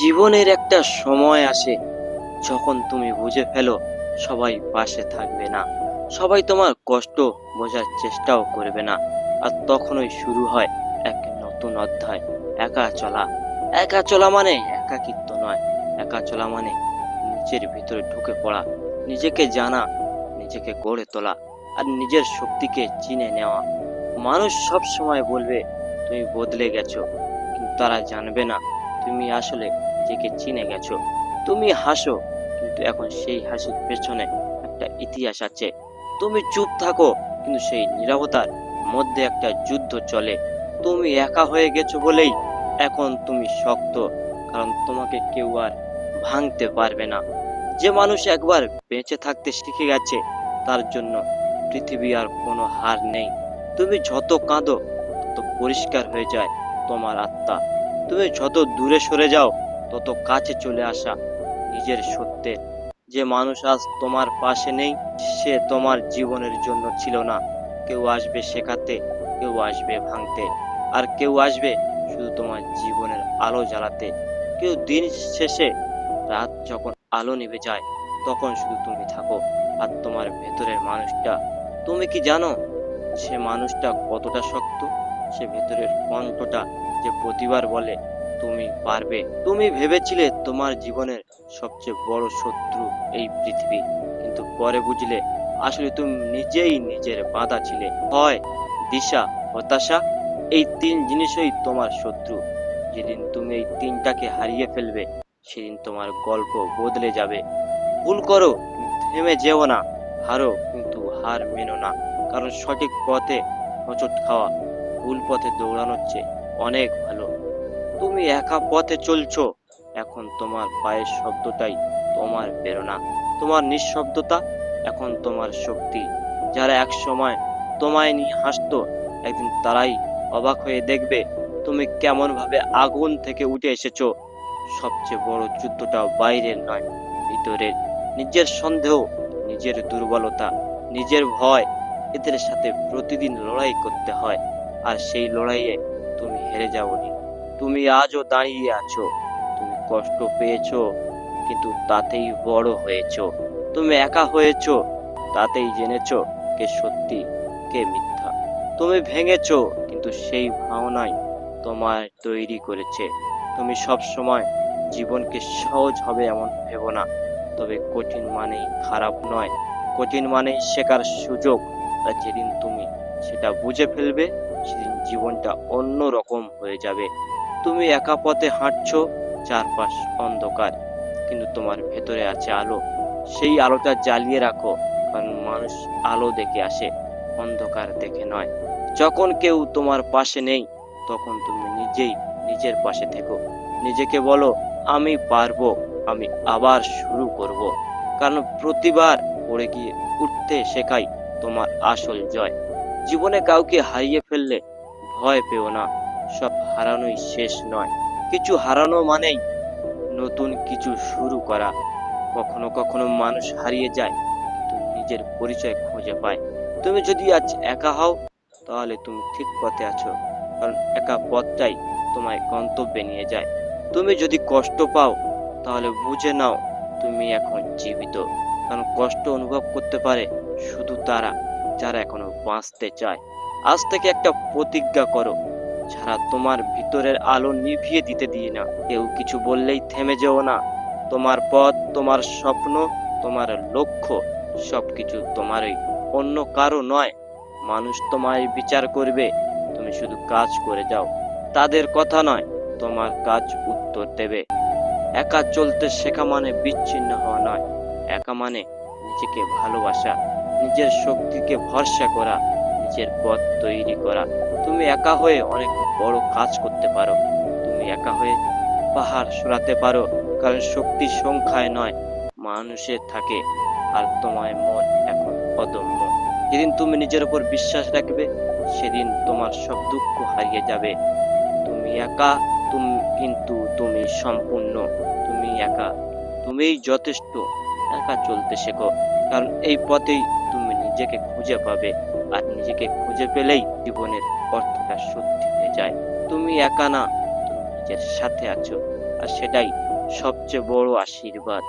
জীবনের একটা সময় আসে যখন তুমি বুঝে ফেলো সবাই পাশে থাকবে না। সবাই তোমার কষ্ট বোঝার চেষ্টাও করবে না। আর তখনই শুরু হয় এক নতুন অধ্যায়, একা চলা। একা চলা মানে একাকিত্ব নয়। একা চলা মানে নিজের ভিতরে ঢুকে পড়া, নিজেকে জানা, নিজেকে গড়ে তোলা আর নিজের শক্তিকে চিনে নেওয়া। মানুষ সব সময় বলবে, তুমি বদলে গেছো। কিন্তু তারা জানবে না তুমি আসলে নিজেকে চিনে গেছো। তুমি হাসো, কিন্তু এখন সেই হাসির পেছনে একটা ইতিহাস আছে। তুমি চুপ থাকো, কিন্তু সেই নীরবতার মধ্যে একটা যুদ্ধ চলে। তুমি একা হয়ে গেছো বলেই এখন তুমি শক্ত, কারণ তোমাকে কেউ আর ভাঙতে পারবে না। যে মানুষ একবার বেঁচে থাকতে শিখে গেছে, তার জন্য পৃথিবী আর কোনো হার নেই। তুমি যত কাঁদো, তত পরিষ্কার হয়ে যায় তোমার আত্মা। তুমি যত দূরে সরে যাও, তত কাছে চলে আসা নিজের সত্যের যে মানুষ আজ তোমার পাশে নেই, সে তোমার জীবনের জন্য ছিল না। কেউ আসবে শেখাতে, কেউ আসবে ভাঙতে, আর কেউ আসবে শুধু তোমার জীবনের আলো জ্বালাতে। কেউ দিন শেষে রাত যখন আলো নিভে যায়, তখন শুধু তুমি থাকো, আর তোমার ভেতরের মানুষটা। তুমি কি জানো, সে মানুষটা কতটা শক্ত? সে ভেতরের কণ্ঠটা যে প্রতিবার বলে, তুমি পারবে। তুমি ভেবেছিলে তোমার জীবনের সবচেয়ে বড় শত্রু এই পৃথিবী। কিন্তু পরে বুঝলে, আসলে তুমি নিজেই নিজের বাধা ছিলে। হয় দিশা, হতাশা, এই তিন জিনিসই তোমার শত্রু। যেদিন তুমি এই তিনটাকে হারিয়ে ফেলবে, সেদিন তোমার গল্প বদলে যাবে। ভুল করো থেমে যেও না। হারো, কিন্তু হার মেনো না। কারণ সঠিক পথে হোঁচট খাওয়া, ভুল পথে দৌড়ানোর চেয়ে অনেক ভালো। তুমি একা পথে চলছো, এখন তোমার পায়ের শব্দটাই তোমার প্রেরণা। তোমার নিঃশব্দতা এখন তোমার শক্তি। যারা এক সময় তোমায় নিয়ে হাসত, একদিন তারাই অবাক হয়ে দেখবে তুমি কেমন ভাবে আগুন থেকে উঠে এসেছ। সবচেয়ে বড় যুদ্ধটা বাইরের নয়, ভিতরের। নিজের সন্দেহ, নিজের দুর্বলতা, নিজের ভয়, এদের সাথে প্রতিদিন লড়াই করতে হয়। আর সেই লড়াইয়ে হেরে যাওনি। তুমি আজও দাঁড়িয়ে আছো। তুমি কষ্ট পেয়েছ, কিন্তু তাতেই বড় হয়েছো। তুমি একা হয়েছো, তাতেই জেনেছো কে সত্যি, কে মিথ্যা। তুমি ভেঙেছো, কিন্তু সেই ভাবনাই তোমার তৈরি করেছে। তুমি সব সময় জীবনকে সহজ হবে এমন ভেবো না। তবে কঠিন মানেই খারাপ নয়। কঠিন মানেই শেখার সুযোগ। আর যেদিন তুমি সেটা বুঝে ফেলবে, সেদিন জীবনটা অন্য রকম হয়ে যাবে। তুমি একা পথে হাঁটছো, চারপাশ অন্ধকার। কিন্তু তোমার ভেতরে আছে আলো। সেই আলোটা জ্বালিয়ে রাখো, কারণ মানুষ আলো দেখে আসে, অন্ধকার দেখে নয়। যখন কেউ তোমার পাশে নেই, তখন তুমি নিজেই নিজের পাশে থেকো। নিজেকে বলো, আমি পারব, আমি আবার শুরু করব। কারণ প্রতিবার পড়ে গিয়ে উঠতে শেখাই তোমার আসল জয়। জীবনে কাউকে হারিয়ে ফেললে ভয় পেও না, সব হারানোই শেষ নয়। কিছু হারানো মানেই নতুন কিছু শুরু করা। কখনো কখনো মানুষ হারিয়ে যায়, কিন্তু নিজের পরিচয় খুঁজে পায়। তুমি যদি আজ একা হও, তাহলে তুমি ঠিক পথে আছো, কারণ একা পথটাই তোমায় গন্তব্যে নিয়ে যায়। তুমি যদি কষ্ট পাও, তাহলে বুঝে নাও তুমি এখন জীবিত। কারণ কষ্ট অনুভব করতে পারে শুধু তারা, যারা এখনও বাঁচতে চায়। আজ থেকে একটা প্রতিজ্ঞা করো। যারা তোমার ভিতরের আলো নিভিয়ে দিতে দিয়ে না। কেউ কিছু বললেই থেমে যেও না। তোমার পথ, তোমার স্বপ্ন, তোমার লক্ষ্য, সবকিছু তোমারই। অন্য কারও নয়। মানুষ তোমায় বিচার করবে। তুমি শুধু কাজ করে যাও। তাদের কথা নয়, তোমার কাজ উত্তর দেবে। একা চলতে শেখা মানে বিচ্ছিন্ন হওয়া নয়। একা মানে নিজেকে ভালোবাসা, নিজের শক্তিকে ভরসা করা। নিজের পথ তৈরি করা। তুমি একা হয়ে অনেক বড় কাজ করতে পারো। তুমি একা হয়ে পাহাড় সরাতে পারো, কারণ শক্তি সংখ্যায় নয়, মানুষে থাকে, আর তোমার মন এখন অদম্য। যেদিন তুমি নিজের উপর বিশ্বাস রাখবে, সেদিন তোমার সব দুঃখ হারিয়ে যাবে। তুমি একা, তুমি কিন্তু তুমি সম্পূর্ণ। তুমি একা, তুমিই যথেষ্ট। একা চলতে শেখো, কারণ এই পথেই তুমি নিজেকে খুঁজে পাবে। আর নিজেকে খুঁজে পেলেই জীবনের অর্থটা সত্যি হয়ে যায়। তুমি একা না, তুমি নিজের সাথে আছো, আর সেটাই সবচেয়ে বড় আশীর্বাদ।